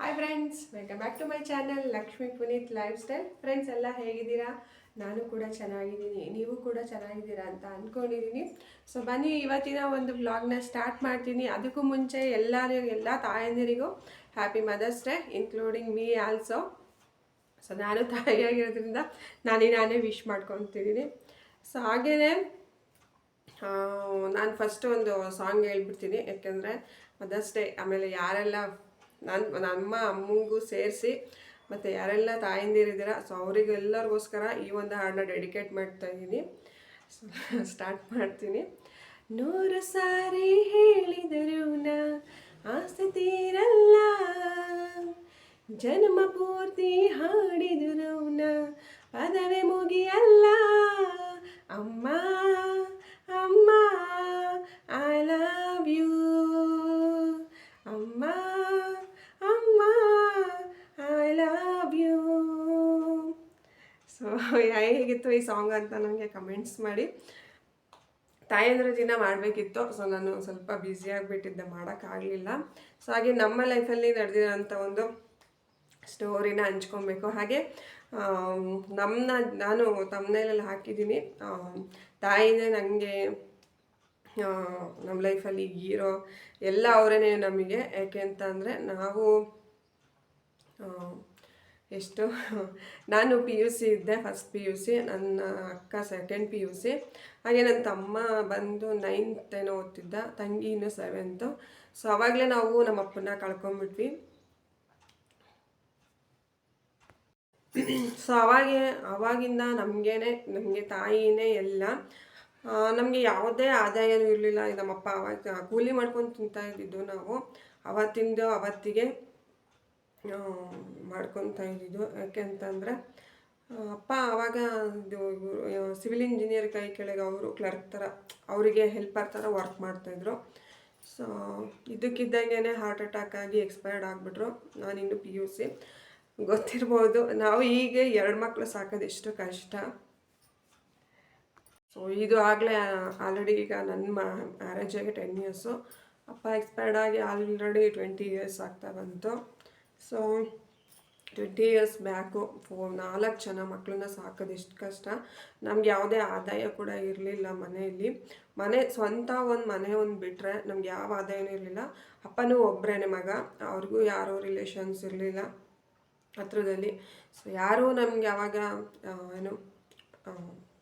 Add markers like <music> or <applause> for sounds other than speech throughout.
Hi friends welcome back to my channel Lakshmi Puneeth lifestyle friends ಎಲ್ಲ ಹೇಗಿದ್ದೀರಾ? ನಾನು ಕೂಡ ಚೆನ್ನಾಗಿದ್ದೀನಿ. ನೀವು ಕೂಡ ಚೆನ್ನಾಗಿದ್ದೀರಾ ಅಂತ ಅಂದ್ಕೊಂಡಿದ್ದೀನಿ ಸೊ ಬನ್ನಿ, ಇವತ್ತಿನ ಒಂದು ವ್ಲಾಗ್ನ ಸ್ಟಾರ್ಟ್ ಮಾಡ್ತೀನಿ. ಅದಕ್ಕೂ ಮುಂಚೆ ಎಲ್ಲರಿಗೂ ಎಲ್ಲ ತಾಯಂದಿರಿಗೂ happy mother's day including me also so ನಾನು ತಾಯಿಯಾಗಿರೋದ್ರಿಂದ ನಾನೇ ನಾನೇ ವಿಶ್ ಮಾಡ್ಕೊತಿದ್ದೀನಿ. ಸೊ ಹಾಗೆಯೇ ನಾನು ಫಸ್ಟ್ ಒಂದು ಸಾಂಗ್ ಹೇಳ್ಬಿಡ್ತೀನಿ. ಯಾಕೆಂದರೆ ಮದರ್ಸ್ ಡೇ ಆಮೇಲೆ ಯಾರೆಲ್ಲ ನನ್ನ ನಮ್ಮ ಅಮ್ಮಂಗೂ ಸೇರಿಸಿ, ಮತ್ತು ಯಾರೆಲ್ಲ ತಾಯಿಂದಿರಿದ್ದೀರ ಸೊ ಅವರಿಗೆಲ್ಲರಿಗೋಸ್ಕರ ಈ ಒಂದು ಹಾಡನ್ನ ಡೆಡಿಕೇಟ್ ಮಾಡ್ತಾ ಇದ್ದೀನಿ. ಸ್ಟಾರ್ಟ್ <laughs> ಮಾಡ್ತೀನಿ. ನೂರು ಸಾರಿ ಹೇಳಿದರು ನಾ ಆಸೆ ತೀರಲ್ಲ. ಜನ್ಮ ಪೂರ್ತಿ ಹಾಡಿದರು ನಾ ಪದವೇ ಮುಗಿಯಲ್ಲ. ಅಮ್ಮ ಅಮ್ಮ ಐ ಲವ್ ಯು ಅಮ್ಮ ಅಮ್ಮ ಐ ಲವ್ ಯು ಸೊ ಹೇಗಿತ್ತು ಈ ಸಾಂಗ್ ಅಂತ ನನಗೆ ಕಮೆಂಟ್ಸ್ ಮಾಡಿ. ತಾಯಂದ್ರ ದಿನ ಮಾಡಬೇಕಿತ್ತು ಸೊ ನಾನು ಸ್ವಲ್ಪ ಬ್ಯುಸಿ ಆಗಿಬಿಟ್ಟಿದ್ದೆ ಮಾಡೋಕ್ಕಾಗಲಿಲ್ಲ ಸೊ ಹಾಗೆ ನಮ್ಮ ಲೈಫಲ್ಲಿ ನಡೆದಿರೋಂಥ ಒಂದು ಸ್ಟೋರಿನ ಹಂಚ್ಕೊಬೇಕು. ಹಾಗೆ ನಮ್ಮನ್ನ ನಾನು ತಮ್ಮನೇಲೆಲ್ಲ ಹಾಕಿದ್ದೀನಿ. ತಾಯಿನೇ ನನಗೆ ನಮ್ಮ ಲೈಫಲ್ಲಿ ಹೀರೋ ಎಲ್ಲ ಅವರೇ ನಮಗೆ. ಯಾಕೆ ಅಂತ ಅಂದರೆ ನಾವು ಎಷ್ಟು? ನಾನು ಪಿ ಯು ಸಿ ಇದ್ದೆ ಫಸ್ಟ್ ಪಿ ಯು ಸಿ ನನ್ನ ಅಕ್ಕ ಸೆಕೆಂಡ್ ಪಿ ಯು ಸಿ ಹಾಗೆ ನನ್ನ ತಮ್ಮ ಬಂದು ನೈನ್ತ್ ಏನೋ ಓದ್ತಿದ್ದ, ತಂಗಿ ಇನ್ನು ಸೆವೆಂತು ಸೊ ಅವಾಗಲೇ ನಾವು ನಮ್ಮ ಅಪ್ಪನ ಕಳ್ಕೊಂಬಿಟ್ವಿ. ಸೊ ಅವಾಗೆ, ಅವಾಗಿಂದ ನಮಗೇನೆ, ನಮಗೆ ತಾಯಿನೇ ಎಲ್ಲ ನಮಗೆ ಯಾವುದೇ ಆದಾಯನೂ ಇರಲಿಲ್ಲ. ನಮ್ಮಪ್ಪ ಅವಾಗ ಕೂಲಿ ಮಾಡ್ಕೊಂಡು ತಿಂತಾ ಇದ್ದಿದ್ದು ನಾವು. ಅವತ್ತಿಂದ ಅವತ್ತಿಗೆ ಮಾಡ್ಕೊತಾ ಇದ್ದಿದ್ದು. ಯಾಕೆ ಅಂತಂದರೆ ಅಪ್ಪ ಆವಾಗ ಸಿವಿಲ್ ಇಂಜಿನಿಯರ್ ಕೈ ಕೆಳಗೆ ಅವರು ಕ್ಲರ್ಕ್ ಥರ, ಅವರಿಗೆ ಹೆಲ್ಪರ್ ಥರ ವರ್ಕ್ ಮಾಡ್ತಾಯಿದ್ರು ಸೊ ಇದಕ್ಕಿದ್ದಂಗೆ ಹಾರ್ಟ್ ಅಟ್ಯಾಕ್ ಆಗಿ ಎಕ್ಸ್ಪೈರ್ಡ್ ಆಗಿಬಿಟ್ರು. ನಾನಿನ್ನು ಪಿ ಯು ಸಿ ಗೊತ್ತಿರ್ಬೋದು, ನಾವು ಈಗ ಎರಡು ಮಕ್ಕಳು ಸಾಕೋದು ಎಷ್ಟು ಕಷ್ಟ. ಸೊ ಇದು ಆಗಲೇ ಆಲ್ರೆಡಿ ಈಗ ನನ್ನ ಮ್ಯಾರೇಜ್ ಆಗಿ ಟೆನ್ ಇಯರ್ಸು ಅಪ್ಪ ಎಕ್ಸ್ಪೈರ್ಡ್ ಆಗಿ ಆಲ್ರೆಡಿ ಟ್ವೆಂಟಿ ಇಯರ್ಸ್ ಆಗ್ತಾ ಬಂತು. ಸೊ ಟ್ವೆಂಟಿ ಇಯರ್ಸ್ ಬ್ಯಾಕು ಫೋ ನಾಲ್ಕು ಜನ ಮಕ್ಕಳನ್ನ ಸಾಕೋದು ಎಷ್ಟು ಕಷ್ಟ. ನಮ್ಗೆ ಯಾವುದೇ ಆದಾಯ ಕೂಡ ಇರಲಿಲ್ಲ ಮನೆಯಲ್ಲಿ. ಮನೆ, ಸ್ವಂತ ಒಂದು ಮನೆ ಒಂದು ಬಿಟ್ಟರೆ ನಮ್ಗೆ ಯಾವ ಆದಾಯನೂ ಇರಲಿಲ್ಲ. ಅಪ್ಪನೂ ಒಬ್ಬರೇ ಮಗ, ಅವ್ರಿಗೂ ಯಾರೂ ರಿಲೇಷನ್ಸ್ ಇರಲಿಲ್ಲ ಹತ್ರದಲ್ಲಿ. ಸೊ ಯಾರೂ ನಮ್ಗೆ ಯಾವಾಗ ಏನು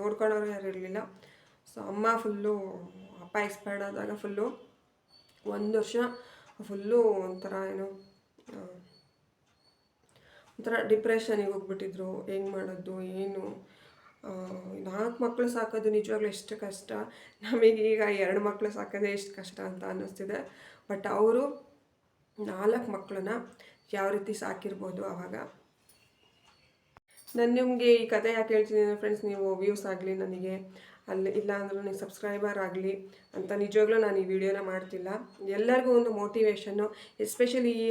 ನೋಡ್ಕೊಳ್ಳೋರು ಯಾರು ಇರಲಿಲ್ಲ. ಸೊ ಅಮ್ಮ ಫುಲ್ಲು ಅಪ್ಪ ಎಕ್ಸ್ಪೈರ್ಡ್ ಆದಾಗ ಫುಲ್ಲು ಒಂದು ವರ್ಷ ಫುಲ್ಲು ಒಂಥರ ಏನು ಒಂಥರ ಡಿಪ್ರೆಷನಿಗೆ ಹೋಗ್ಬಿಟ್ಟಿದ್ರು. ಹೆಂಗೆ ಮಾಡೋದು, ಏನು? ನಾಲ್ಕು ಮಕ್ಕಳು ಸಾಕೋದು ನಿಜವಾಗ್ಲೂ ಎಷ್ಟು ಕಷ್ಟ. ನಮಗೀಗ ಎರಡು ಮಕ್ಕಳು ಸಾಕೋದೇ ಎಷ್ಟು ಕಷ್ಟ ಅಂತ ಅನ್ನಿಸ್ತಿದೆ. ಬಟ್ ಅವರು ನಾಲ್ಕು ಮಕ್ಕಳನ್ನ ಯಾವ ರೀತಿ ಸಾಕಿರ್ಬೋದು ಆವಾಗ ನಾನು ನಿಮಗೆ ಈ ಕತೆ ಯಾಕೆ ಹೇಳ್ತೀನಿ ಫ್ರೆಂಡ್ಸ್ ನೀವು ವ್ಯೂಸ್ ಆಗಲಿ ನನಗೆ. ಅಲ್ಲಿ ಇಲ್ಲ ಅಂದ್ರೂ ನೀವು ಸಬ್ಸ್ಕ್ರೈಬರ್ ಆಗಲಿ ಅಂತ ನಿಜವಾಗ್ಲೂ ನಾನು ಈ ವಿಡಿಯೋನ ಮಾಡ್ತಿಲ್ಲ. ಎಲ್ಲರಿಗೂ ಒಂದು ಮೋಟಿವೇಶನ್ನು ಎಸ್ಪೆಷಲಿ ಈ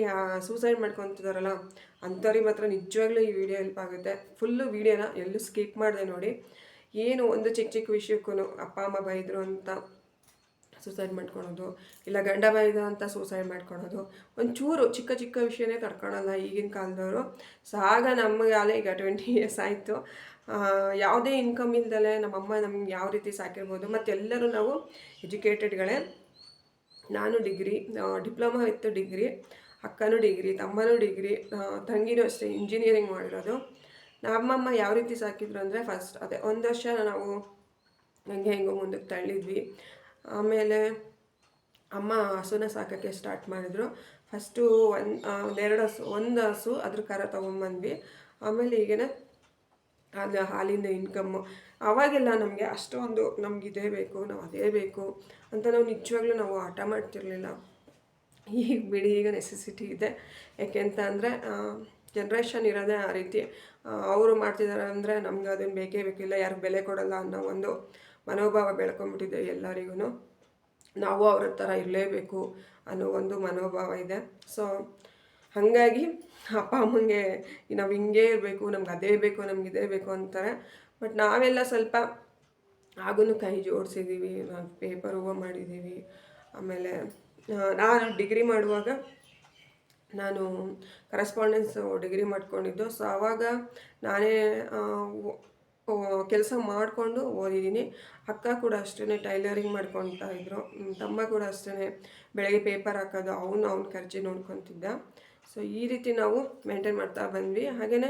ಸೂಸೈಡ್ ಮಾಡ್ಕೊತಿದಾರಲ್ಲ, ಅಂಥವ್ರಿಗೆ ಮಾತ್ರ ನಿಜವಾಗ್ಲೂ ಈ ವಿಡಿಯೋ ಹೆಲ್ಪ್ ಆಗುತ್ತೆ. ಫುಲ್ಲು ವಿಡಿಯೋನ ಎಲ್ಲೂ ಸ್ಕಿಪ್ ಮಾಡಿದೆ ನೋಡಿ. ಏನು ಒಂದು ಚಿಕ್ಕ ಚಿಕ್ಕ ವಿಷಯಕ್ಕೂ ಅಪ್ಪ, ಅಮ್ಮ ಬೈದರು ಅಂತ ಸೂಸೈಡ್ ಮಾಡ್ಕೊಳೋದು, ಇಲ್ಲ ಗಂಡ ಬೈದ ಅಂತ ಸೂಸೈಡ್ ಮಾಡ್ಕೊಳೋದು, ಒಂಚೂರು ಚಿಕ್ಕ ಚಿಕ್ಕ ವಿಷಯನೇ ಕರ್ಕೊಳಲ್ಲ ಈಗಿನ ಕಾಲದವರು. ಸಾಗ ನಮಗೆ ಈಗ ಟ್ವೆಂಟಿ ಇಯರ್ಸ್ ಆಯಿತು. ಯಾವುದೇ ಇನ್ಕಮ್ ಇಲ್ದಲೆ ನಮ್ಮಮ್ಮ ನಮ್ಗೆ ಯಾವ ರೀತಿ ಸಾಕಿರ್ಬೋದು, ಮತ್ತು ಎಲ್ಲರೂ ನಾವು ಎಜುಕೇಟೆಡ್ಗಳೇ ನಾನು ಡಿಗ್ರಿ ಡಿಪ್ಲೊಮಾ ವಿತ್ ಡಿಗ್ರಿ ಅಕ್ಕನೂ ಡಿಗ್ರಿ ತಮ್ಮನೂ ಡಿಗ್ರಿ ತಂಗಿನೂ ಅಷ್ಟೇ ಇಂಜಿನಿಯರಿಂಗ್ ಮಾಡಿರೋದು. ನಮ್ಮಮ್ಮ ಯಾವ ರೀತಿ ಸಾಕಿದ್ರು ಅಂದರೆ ಫಸ್ಟ್ ಅದೇ, ಒಂದು ವರ್ಷ ನಾವು ಹೆಂಗೆ ಹೆಂಗೋ ಮುಂದಕ್ಕೆ ತಳ್ಳಿದ್ವಿ. ಆಮೇಲೆ ಅಮ್ಮ ಹಸುನ ಸಾಕೋಕ್ಕೆ ಸ್ಟಾರ್ಟ್ ಮಾಡಿದರು. ಫಸ್ಟು ಒಂದು ಒಂದೆರಡು ಹಸು, ಒಂದು ಹಸು, ಅದ್ರ ಕರ ತೊಗೊಂಬಂದ್ವಿ. ಆಮೇಲೆ ಈಗೇನೆ ಅದು ಹಾಲಿಂದ ಇನ್ಕಮ್ಮು ಅವಾಗೆಲ್ಲ ನಮಗೆ ಅಷ್ಟೊಂದು ನಮ್ಗೆ ಇದೇ ಬೇಕು, ನಾವು ಅದೇ ಬೇಕು ಅಂತ ನಾವು ನಿಜವಾಗ್ಲೂ ನಾವು ಆಟ ಮಾಡ್ತಿರಲಿಲ್ಲ. ಈಗ ಬಿಡಿ, ಈಗ ನೆಸೆಸಿಟಿ ಇದೆ. ಯಾಕೆ ಅಂತ ಅಂದರೆ ಜನ್ರೇಷನ್ ಇರೋದೇ ಆ ರೀತಿ. ಅವರು ಮಾಡ್ತಿದ್ದಾರೆ ಅಂದರೆ ನಮ್ಗೆ ಅದನ್ನು ಬೇಕೇ ಬೇಕಿಲ್ಲ ಯಾರು ಬೆಲೆ ಕೊಡಲ್ಲ ಅನ್ನೋ ಒಂದು ಮನೋಭಾವ ಬೆಳ್ಕೊಂಬಿಟ್ಟಿದೆ ಎಲ್ಲರಿಗೂ ನಾವು ಅವ್ರ ಥರ ಇರಲೇಬೇಕು ಅನ್ನೋ ಒಂದು ಮನೋಭಾವ ಇದೆ. ಸೊ ಹಾಗಾಗಿ ಅಪ್ಪ ಅಮ್ಮಂಗೆ ನಾವು ಹಿಂಗೇ ಇರಬೇಕು, ನಮ್ಗೆ ಅದೇ ಬೇಕು, ನಮ್ಗೆ ಇದೇ ಬೇಕು ಅಂತಾರೆ. ಬಟ್ ನಾವೆಲ್ಲ ಸ್ವಲ್ಪ ಆಗೂ ಕೈ ಜೋಡಿಸಿದ್ದೀವಿ ಪೇಪರ್ ಹೂವು ಮಾಡಿದ್ದೀವಿ ಆಮೇಲೆ ನಾನು ಡಿಗ್ರಿ ಮಾಡುವಾಗ ನಾನು ಕರೆಸ್ಪಾಂಡೆನ್ಸ್ ಡಿಗ್ರಿ ಮಾಡ್ಕೊಂಡಿದ್ದು. ಸೊ ಆವಾಗ ನಾನೇ ಕೆಲಸ ಮಾಡಿಕೊಂಡು ಓದಿದ್ದೀನಿ. ಅಕ್ಕ ಕೂಡ ಅಷ್ಟೇ ಟೈಲರಿಂಗ್ ಮಾಡ್ಕೊತಾ ಇದ್ರು. ತಮ್ಮ ಕೂಡ ಅಷ್ಟೇ ಬೆಳಗ್ಗೆ ಪೇಪರ್ ಹಾಕೋದು, ಅವನು ಅವ್ನ ಖರ್ಚು ನೋಡ್ಕೊತಿದ್ದ. ಸೊ ಈ ರೀತಿ ನಾವು ಮೇಂಟೈನ್ ಮಾಡ್ತಾ ಬಂದ್ವಿ. ಹಾಗೆಯೇ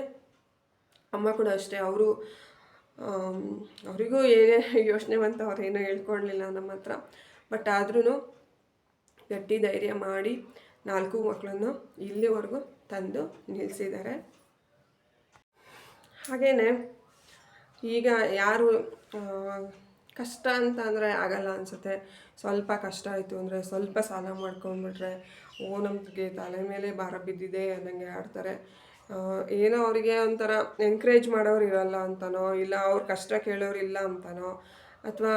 ಅಮ್ಮ ಕೂಡ ಅಷ್ಟೇ, ಅವರು ಅವರಿಗೂ ಏನೇ ಯೋಚನೆ ಬಂತ ಅವ್ರೇನೂ ಹೇಳ್ಕೊಳ್ಲಿಲ್ಲ ನಮ್ಮ ಹತ್ರ. ಬಟ್ ಆದ್ರೂ ಗಟ್ಟಿ ಧೈರ್ಯ ಮಾಡಿ ನಾಲ್ಕು ಮಕ್ಕಳನ್ನು ಇಲ್ಲಿವರೆಗೂ ತಂದು ನಿಲ್ಲಿಸಿದ್ದಾರೆ ಹಾಗೆಯೇ ಈಗ ಯಾರು ಕಷ್ಟ ಅಂತ ಅಂದರೆ ಆಗಲ್ಲ ಅನಿಸುತ್ತೆ. ಸ್ವಲ್ಪ ಕಷ್ಟ ಆಯಿತು ಅಂದರೆ ಸ್ವಲ್ಪ ಸಾಲ ಮಾಡ್ಕೊಂಡ್ಬಿಟ್ರೆ ಓ, ನಮಗೆ ತಲೆ ಮೇಲೆ ಭಾರ ಬಿದ್ದಿದೆ ಅನ್ನಂಗೆ ಆಡ್ತಾರೆ. ಏನೋ ಅವರಿಗೆ ಒಂಥರ ಎನ್ಕರೇಜ್ ಮಾಡೋರು ಇರಲ್ಲ ಅಂತನೋ, ಇಲ್ಲ ಅವ್ರ ಕಷ್ಟ ಕೇಳೋರು ಇಲ್ಲ ಅಂತನೋ, ಅಥವಾ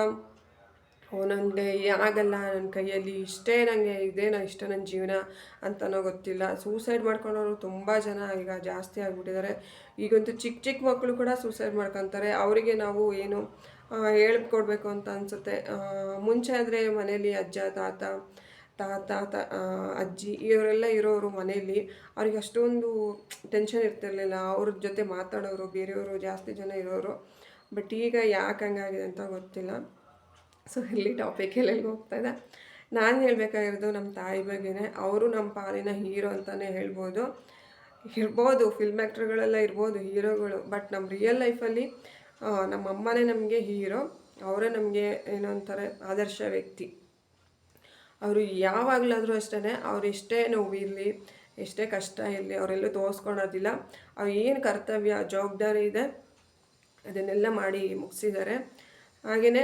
ಓ ನನಗೆ ಆಗಲ್ಲ ನನ್ನ ಕೈಯಲ್ಲಿ ಇಷ್ಟೇ ನನಗೆ ಇದೇನೋ ಇಷ್ಟ ನನ್ನ ಜೀವನ ಅಂತನೋ ಗೊತ್ತಿಲ್ಲ. ಸೂಸೈಡ್ ಮಾಡ್ಕೊಂಡವರು ತುಂಬ ಜನ ಈಗ ಜಾಸ್ತಿ ಆಗಿಬಿಟ್ಟಿದ್ದಾರೆ. ಈಗಂತೂ ಚಿಕ್ಕ ಚಿಕ್ಕ ಮಕ್ಕಳು ಕೂಡ ಸೂಸೈಡ್ ಮಾಡ್ಕೊತಾರೆ. ಅವರಿಗೆ ನಾವು ಏನು ಹೇಳ್ಕೊಡ್ಬೇಕು ಅಂತ ಅನಿಸುತ್ತೆ. ಮುಂಚೆ ಆದರೆ ಮನೇಲಿ ಅಜ್ಜ, ತಾತ ತಾತ, ತ ಅಜ್ಜಿ ಇವರೆಲ್ಲ ಇರೋರು ಮನೆಯಲ್ಲಿ. ಅವ್ರಿಗೆ ಅಷ್ಟೊಂದು ಟೆನ್ಷನ್ ಇರ್ತಿರ್ಲಿಲ್ಲ. ಅವ್ರ ಜೊತೆ ಮಾತಾಡೋರು, ಬೇರೆಯವರು ಜಾಸ್ತಿ ಜನ ಇರೋರು. ಬಟ್ ಈಗ ಯಾಕೆ ಹಂಗಾಗಿದೆ ಅಂತ ಗೊತ್ತಿಲ್ಲ. ಸೊ ಇಲ್ಲಿ ಟಾಪಿಕ್ ಎಲ್ಲೆಲ್ಲಿ ಹೋಗ್ತಾ ಇದೆ? ನಾನು ಹೇಳಬೇಕಾಗಿರೋದು ನಮ್ಮ ತಾಯಿ ಬಗ್ಗೆನೇ. ಅವರು ನಮ್ಮ ಪಾಲಿನ ಹೀರೋ ಅಂತಲೇ ಹೇಳ್ಬೋದು. ಇರ್ಬೋದು ಫಿಲ್ಮ್ ಆ್ಯಕ್ಟ್ರ್ಗಳೆಲ್ಲ ಇರ್ಬೋದು, ಹೀರೋಗಳು. ಬಟ್ ನಮ್ಮ ರಿಯಲ್ ಲೈಫಲ್ಲಿ ನಮ್ಮ ಅಮ್ಮನೇ ನಮಗೆ ಹೀರೋ ಅವರೇ ನಮಗೆ ಏನೋ ಅಂತಾರೆ ಆದರ್ಶ ವ್ಯಕ್ತಿ. ಅವರು ಯಾವಾಗಲಾದರೂ ಅಷ್ಟೇ ಅವ್ರು ಎಷ್ಟೇ ನೋವಿರಲಿ, ಎಷ್ಟೇ ಕಷ್ಟ ಇರಲಿ, ಅವರೆಲ್ಲೂ ತೋರಿಸ್ಕೊಳೋದಿಲ್ಲ. ಅವ್ರು ಏನು ಕರ್ತವ್ಯ, ಜವಾಬ್ದಾರಿ ಇದೆ, ಅದನ್ನೆಲ್ಲ ಮಾಡಿ ಮುಗಿಸಿದ್ದಾರೆ. ಹಾಗೆಯೇ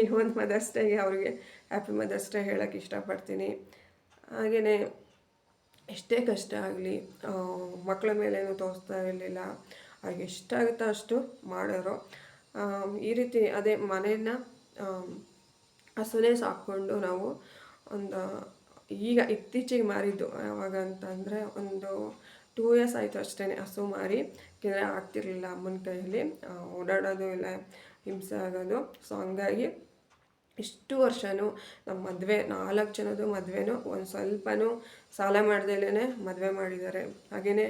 ಈ ಒಂದು ಮದರ್ಸ್ ಡೇಗೆ ಅವ್ರಿಗೆ ಹ್ಯಾಪಿ ಮದರ್ಸ್ ಡೇ ಹೇಳೋಕ್ಕೆ ಇಷ್ಟಪಡ್ತೀನಿ. ಹಾಗೆಯೇ ಎಷ್ಟೇ ಕಷ್ಟ ಆಗಲಿ ಮಕ್ಕಳ ಮೇಲೇನು ತೋರಿಸ್ತಾ ಇರಲಿಲ್ಲ. ಅವ್ರಿಗೆ ಎಷ್ಟಾಗುತ್ತೋ ಅಷ್ಟು ಮಾಡೋರು. ಈ ರೀತಿ ಅದೇ ಮನೆಯನ್ನ ಹಸುನೇ ಸಾಕ್ಕೊಂಡು ನಾವು ಒಂದು, ಈಗ ಇತ್ತೀಚೆಗೆ ಮಾರಿದ್ದು, ಯಾವಾಗ ಅಂತಂದರೆ ಒಂದು ಟೂ ಇಯರ್ಸ್ ಆಯಿತು ಅಷ್ಟೇ ಹಸು ಮಾರಿ. ಕೆರೆ ಆಗ್ತಿರಲಿಲ್ಲ ಅಮ್ಮನ ಕೈಯಲ್ಲಿ ಓಡಾಡೋದು ಇಲ್ಲ. ಹಿಂಸೆ ಆಗೋದು. ಸೊ ಹಂಗಾಗಿ ಇಷ್ಟು ವರ್ಷವೂ ನಮ್ಮ ಮದುವೆ, ನಾಲ್ಕು ಜನದ್ದು ಮದುವೆನೂ ಒಂದು ಸ್ವಲ್ಪನೂ ಸಾಲ ಮಾಡ್ದಲೇ ಮದುವೆ ಮಾಡಿದ್ದಾರೆ. ಹಾಗೆಯೇ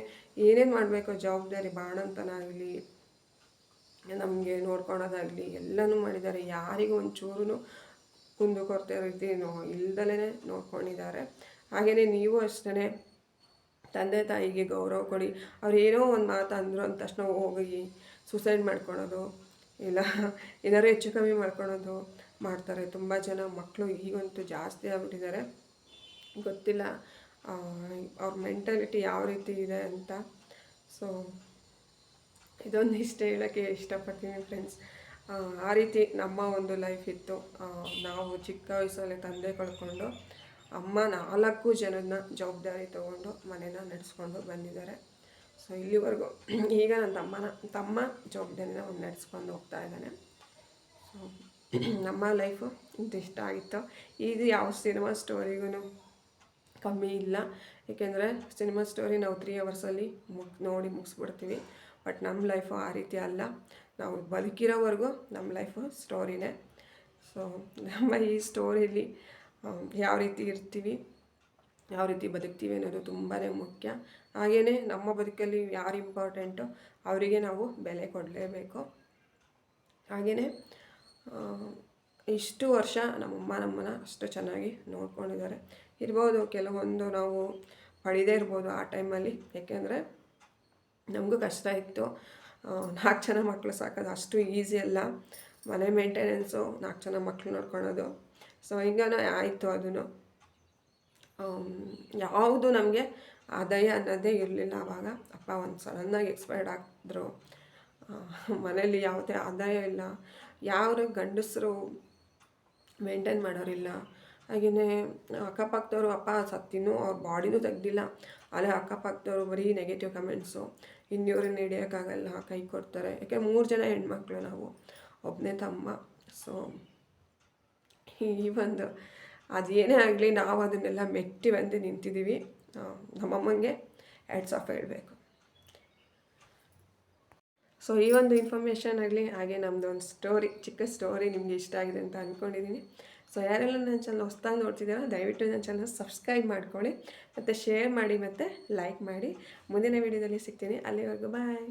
ಏನೇನು ಮಾಡಬೇಕು, ಜವಾಬ್ದಾರಿ ಬಾಣಂತನಾಗಲಿ, ನಮಗೆ ನೋಡ್ಕೊಳೋದಾಗಲಿ, ಎಲ್ಲನೂ ಮಾಡಿದ್ದಾರೆ. ಯಾರಿಗೂ ಒಂಚೂರು ಕುಂದುಕೊರತೆ ರೀತಿ ನೋ ಇಲ್ದಲೇ ನೋಡ್ಕೊಂಡಿದ್ದಾರೆ. ಹಾಗೆಯೇ ನೀವು ಅಷ್ಟೇ ತಂದೆ ತಾಯಿಗೆ ಗೌರವ ಕೊಡಿ. ಅವ್ರು ಏನೋ ಒಂದು ಮಾತು ಅಂದರು ಅಂದ ತಕ್ಷಣ ಹೋಗಿ ಸೂಸೈಡ್ ಮಾಡ್ಕೊಳೋದು. ಇಲ್ಲ, ಏನಾದ್ರು ಹೆಚ್ಚು ಕಮ್ಮಿ ಮಾಡ್ಕೊಳೋದು ಮಾಡ್ತಾರೆ. ತುಂಬ ಜನ ಮಕ್ಕಳು ಈಗಂತೂ ಜಾಸ್ತಿ ಆಗ್ಬಿಟ್ಟಿದ್ದಾರೆ. ಗೊತ್ತಿಲ್ಲ ಅವ್ರ ಮೆಂಟಾಲಿಟಿ ಯಾವ ರೀತಿ ಇದೆ ಅಂತ. ಸೊ ಇದೊಂದು ಇಷ್ಟ ಹೇಳೋಕ್ಕೆ ಇಷ್ಟಪಡ್ತೀನಿ ಫ್ರೆಂಡ್ಸ್ ಆ ರೀತಿ ನಮ್ಮ ಒಂದು ಲೈಫ್ ಇತ್ತು. ನಾವು ಚಿಕ್ಕ ವಯಸ್ಸಲ್ಲಿ ತಂದೆ ಕಳ್ಕೊಂಡು, ಅಮ್ಮ ನಾಲ್ಕು ಜನನ ಜವಾಬ್ದಾರಿ ತಗೊಂಡು ಮನೇನ ನಡೆಸ್ಕೊಂಡು ಬಂದಿದ್ದಾರೆ. ಸೊ ಇಲ್ಲಿವರೆಗೂ <clears throat> ಈಗ ನನ್ನ ತಮ್ಮನ, ತಮ್ಮ ಜವಾಬ್ದಾರಿನ ಅವ್ನು ನಡೆಸ್ಕೊಂಡು ಹೋಗ್ತಾ ಇದ್ದಾನೆ. ಸೊ <clears throat> ನಮ್ಮ ಲೈಫು ಇಂತಿಷ್ಟ ಆಗಿತ್ತು. ಇದು ಯಾವ ಸಿನಿಮಾ ಸ್ಟೋರಿಗೂ ಕಮ್ಮಿ ಇಲ್ಲ. ಏಕೆಂದರೆ ಸಿನಿಮಾ ಸ್ಟೋರಿ ನಾವು ತ್ರೀ ಅವರ್ಸಲ್ಲಿ ಮುಗ್ ನೋಡಿ ಮುಗಿಸ್ಬಿಡ್ತೀವಿ. ಬಟ್ ನಮ್ಮ ಲೈಫು ಆ ರೀತಿ ಅಲ್ಲ. ನಾವು ಬದುಕಿರೋವರೆಗೂ ನಮ್ಮ ಲೈಫು ಸ್ಟೋರಿನೇ ಸೊ ನಮ್ಮ ಈ ಸ್ಟೋರಿಲಿ ಯಾವ ರೀತಿ ಇರ್ತೀವಿ? ಯಾವ ರೀತಿ ಬದುಕ್ತೀವಿ ಅನ್ನೋದು ತುಂಬಾ ಮುಖ್ಯ. ಹಾಗೆಯೇ ನಮ್ಮ ಬದುಕಲ್ಲಿ ಯಾರು ಇಂಪಾರ್ಟೆಂಟು ಅವರಿಗೆ ನಾವು ಬೆಲೆ ಕೊಡಲೇಬೇಕು. ಹಾಗೆಯೇ ಇಷ್ಟು ವರ್ಷ ನಮ್ಮಮ್ಮ ನಮ್ಮನ್ನ ಅಷ್ಟು ಚೆನ್ನಾಗಿ ನೋಡ್ಕೊಂಡಿದ್ದಾರೆ. ಇರ್ಬೋದು ಕೆಲವೊಂದು ನಾವು ಪಡೆದೇ ಇರ್ಬೋದು ಆ ಟೈಮಲ್ಲಿ ಏಕೆಂದರೆ ನಮಗೂ ಕಷ್ಟ ಇತ್ತು. ನಾಲ್ಕು ಜನ ಮಕ್ಕಳು ಸಾಕೋದು ಅಷ್ಟು ಈಸಿ ಅಲ್ಲ. ಮನೆ ಮೇಂಟೆನೆನ್ಸು ನಾಲ್ಕು ಜನ ಮಕ್ಕಳು ನೋಡ್ಕೊಳೋದು ಸೊ ಹಿಂಗನೇ ಆಯಿತು ಅದನ್ನು ಯಾವುದು ನಮಗೆ ಆದಾಯ ಅನ್ನೋದೇ ಇರಲಿಲ್ಲ ಆವಾಗ ಅಪ್ಪ ಒಂದು ಸಡನ್ನಾಗಿ ಎಕ್ಸ್ಪೈರ್ಡ್ ಆಗಿದ್ರು. ಮನೇಲಿ ಯಾವುದೇ ಆದಾಯ ಇಲ್ಲ. ಯಾರು ಗಂಡಸರು ಮೇಂಟೈನ್ ಮಾಡೋರಿಲ್ಲ. ಹಾಗೆಯೇ ಅಕ್ಕಪಕ್ಕದವರು ಅಪ್ಪ ಸತ್ತಿನೂ ಅವ್ರ ಬಾಡಿನೂ ತೆಗ್ದಿಲ್ಲ. ಅಲ್ಲೇ ಅಕ್ಕಪಕ್ಕದವರು ಬರೀ ನೆಗೆಟಿವ್ ಕಮೆಂಟ್ಸು ಇನ್ನೂರನ್ನ ಹಿಡಿಯೋಕ್ಕಾಗಲ್ಲ, ಕೈ ಕೊಡ್ತಾರೆ. ಯಾಕೆ ಮೂರು ಜನ ಹೆಣ್ಮಕ್ಳು ನಾವು. ಒಬ್ಬನೇ ತಮ್ಮ. ಸೊ ಈ ಒಂದು ಅದೇನೇ ಆಗಲಿ ನಾವು ಅದನ್ನೆಲ್ಲ ಮೆಟ್ಟಿ ಬಂದು ನಿಂತಿದ್ದೀವಿ. ನಮ್ಮಮ್ಮಂಗೆ ಹ್ಯಾಟ್ಸ್ ಆಫ್ ಹೇಳಬೇಕು ಸೊ ಈ ಒಂದು ಇನ್ಫಾರ್ಮೇಷನ್ ಆಗಲಿ, ಹಾಗೆ ನಮ್ಮದು ಒಂದು ಸ್ಟೋರಿ ಚಿಕ್ಕ ಸ್ಟೋರಿ ನಿಮಗೆ ಇಷ್ಟ ಆಗಿದೆ ಅಂತ ಅಂದ್ಕೊಂಡಿದ್ದೀನಿ ಸೊ ಯಾರೆಲ್ಲ ನನ್ನ ಚಾನಲ್ ಹೊಸ್ದಾಗಿ ನೋಡ್ತಿದ್ದೀರಾ, ದಯವಿಟ್ಟು ನನ್ನ ಚಾನಲ್ ಸಬ್ಸ್ಕ್ರೈಬ್ ಮಾಡ್ಕೊಳ್ಳಿ, ಮತ್ತು ಶೇರ್ ಮಾಡಿ, ಮತ್ತು ಲೈಕ್ ಮಾಡಿ. ಮುಂದಿನ ವೀಡಿಯೋದಲ್ಲಿ ಸಿಗ್ತೀನಿ. ಅಲ್ಲಿವರೆಗೂ ಬಾಯ್